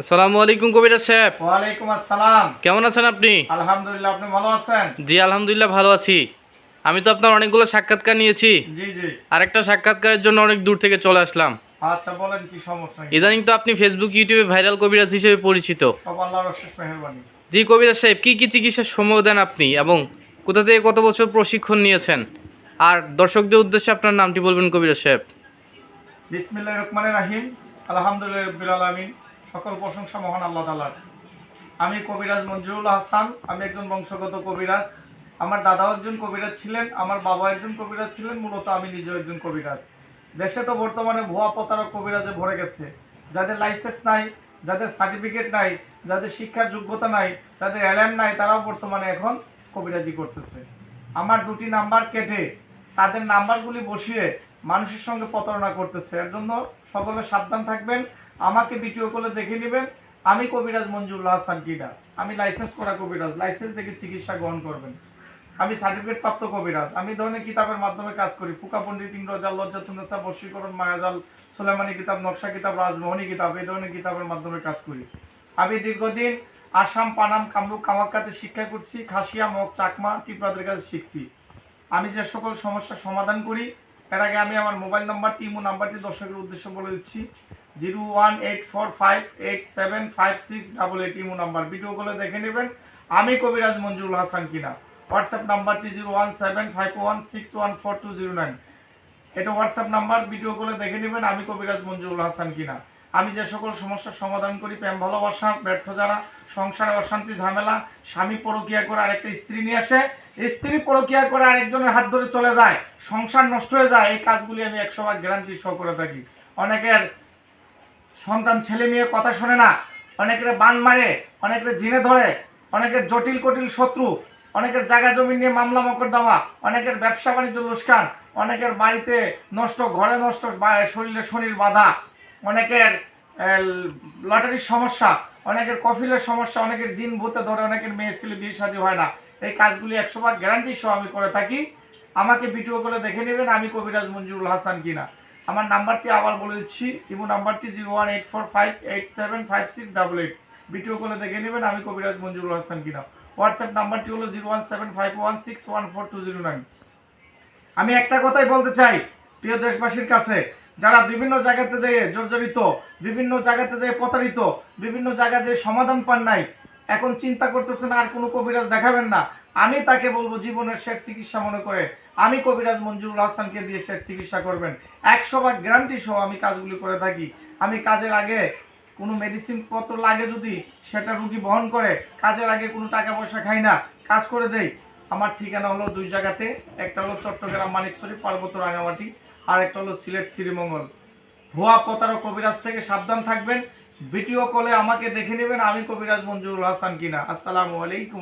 আসসালামু আলাইকুম কবিরাজ সাহেব। ওয়ালাইকুম আসসালাম। কেমন আছেন আপনি? আলহামদুলিল্লাহ আপনি ভালো আছেন? জি আলহামদুলিল্লাহ ভালো আছি। আমি তো আপনার অনেকগুলো সাক্ষাৎকার নিয়েছি। জি জি। আরেকটা সাক্ষাৎকারের জন্য অনেক দূর থেকে চলে আসলাম। আচ্ছা বলেন কি সমস্যা? ইদানিং তো আপনি ফেসবুক ইউটিউবে ভাইরাল কবিরাজ হিসেবে পরিচিত। সব আল্লাহর অশেষ মেহরবানি। জি কবিরাজ সাহেব কী কী চিকিৎসার সময় দেন আপনি এবং কোথা থেকে কত বছর প্রশিক্ষণ নিয়েছেন? আর দর্শকদের উদ্দেশ্যে আপনার নামটি বলবেন কবিরাজ সাহেব। বিসমিল্লাহ রহমানের রাহিম। আলহামদুলিল্লাহ আলমিন। সকল প্রশংসা মহান আল্লাহ তালার আমি কবিরাজ মঞ্জুরুল হাসান, আমি একজন বংশগত কবিরাজ। আমার দাদাও একজন কবিরাজ ছিলেন, আমার বাবা একজন কবিরাজ ছিলেন, মূলত আমি নিজেও একজন কবিরাজ। দেশে তো বর্তমানে ভুয়া প্রতারক কবিরাজে ভরে গেছে। যাদের লাইসেন্স নাই, যাদের সার্টিফিকেট নাই, যাদের শিক্ষার যোগ্যতা নাই, যাদের অ্যালাম নাই, তারাও বর্তমানে এখন কবিরাজি করতেছে। আমার দুটি নাম্বার কেটে তাদের নাম্বারগুলি বসিয়ে মানুষের সঙ্গে প্রতারণা করতেছে। এর জন্য সকলে সাবধান থাকবেন। আমাকে ভিডিও করে দেখে নেবেন। আমি কবিরাজ মঞ্জুরুল্লাহ হাসান কিনা আমি লাইসেন্স করা কবিরাজ। লাইসেন্স থেকে চিকিৎসা গ্রহণ করবেন। আমি সার্টিফিকেট প্রাপ্ত কবিরাজ। আমি ধরনের কিতাবের মাধ্যমে কাজ করি। ফুকা পণ্ডিত ইংরজাল লজ্জাতুন্নেসা বশীকরণ মায়াজাল সুলেমানি কিতাব, নকশা কিতাব, রাজমোহনী কিতাব, এই ধরনের কিতাবের মাধ্যমে কাজ করি। আমি দীর্ঘদিন আসাম, পানাম, কামরূপ, কামাক্কাতে শিক্ষা করছি, খাসিয়া, মগ, চাকমা টিপরাদের কাছে শিখছি। আমি যে সকল সমস্যার সমাধান করি, এর আগে আমি আমার মোবাইল নাম্বারটি ইমো নাম্বারটি দর্শকের উদ্দেশ্যে বলে দিচ্ছি। Zero one eight four five eight seven five six double eight imo number. Video করে দেখে নেবেন, আমি কবিরাজ মঞ্জুরুল হাসান কিনা। হোয়াটসঅ্যাপ নাম্বারটি zero one seven five one six one four two zero nine. এটা হোয়াটসঅ্যাপ নাম্বার, ভিডিও করে দেখে নেবেন, আমি কবিরাজ মঞ্জুরুল হাসান কিনা। আমি যে সকল সমস্যার সমাধান করি, প্রেম, ভালোবাসা, ব্যর্থ যারা, সংসারে অশান্তি, ঝামেলা, স্বামী পরকিয়া করে আরেকটা স্ত্রী নিয়ে আসে, স্ত্রী পরকিয়া করে আরেকজনের হাত ধরে চলে যায়, সংসার নষ্ট হয়ে যায়, এই কাজগুলি আমি একশো ভাগ গ্যারান্টি সহ করে থাকি। অনেকের সন্তান ছেলে মেয়ে কথা শোনে না। অনেকের বান মারে, অনেকের জিনে ধরে, অনেকের জটিল কটিল শত্রু, অনেকের জায়গা জমি নিয়ে মামলা মকদ্দমা, অনেকের ব্যবসা বাণিজ্য লোসকান অনেকের বাড়িতে নষ্ট, ঘরে নষ্ট শরীরে শনির বাধা, অনেকের লটারির সমস্যা, অনেকের কফিলের সমস্যা, অনেকের জিন ভূতে ধরে, অনেকের মেয়ে ছেলে বিয়ে শাদী হয় না। এই কাজগুলি একশো ভাগ গ্যারান্টি সহ আমি করে থাকি। আমাকে ভিডিও করে দেখে নেবেন আমি কবিরাজ মঞ্জুরুল হাসান কিনা। আমার নাম্বারটি আবার বলে দিচ্ছি, ইমো নাম্বারটি zero one eight four five eight seven five six double eight. Video করে দেখে নেবেন আমি কবিরাজ মঞ্জুরুল হাসান কিনা। হোয়াটসঅ্যাপ নাম্বারটি হলো zero one seven five one six one four two zero nine. আমি একটা কথাই বলতে চাই, প্রিয় দেশবাসীর কাছে, যারা বিভিন্ন জায়গাতে যেয়ে জর্জরিত, বিভিন্ন জায়গাতে যেয়ে প্রতারিত, বিভিন্ন জায়গায় যে সমাধান পান নাই, এখন চিন্তা করতেছেন আর কোনো কবিরাজ দেখাবেন না। আমি তাকে বলব, জীবনের শেষ চিকিৎসা মনে করে আমি কবিরাজ মঞ্জুরুল হাসানকে দিয়ে শেষ চিকিৎসা করবেন। একশো ভাগ গ্যারান্টি সহ আমি কাজগুলি করে থাকি। আমি কাজের আগে কোনো মেডিসিন পত্র লাগে যদি সেটা রুগী বহন করে, কাজের আগে কোনো টাকা পয়সা খাই না, কাজ করে দেই। আমার ঠিকানা হলো দুই জায়গাতে, একটা হলো চট্টগ্রাম মানিকছড়ি পার্বত্য রাঙামাটি, আর একটা হলো সিলেট শ্রীমঙ্গল। ভুয়া প্রতারক কবিরাজ থেকে সাবধান থাকবেন। ভিডিও কলে আমাকে দেখে নেবেন আমি কবিরাজ মঞ্জুরুল হাসান কিনা। আসসালামু আলাইকুম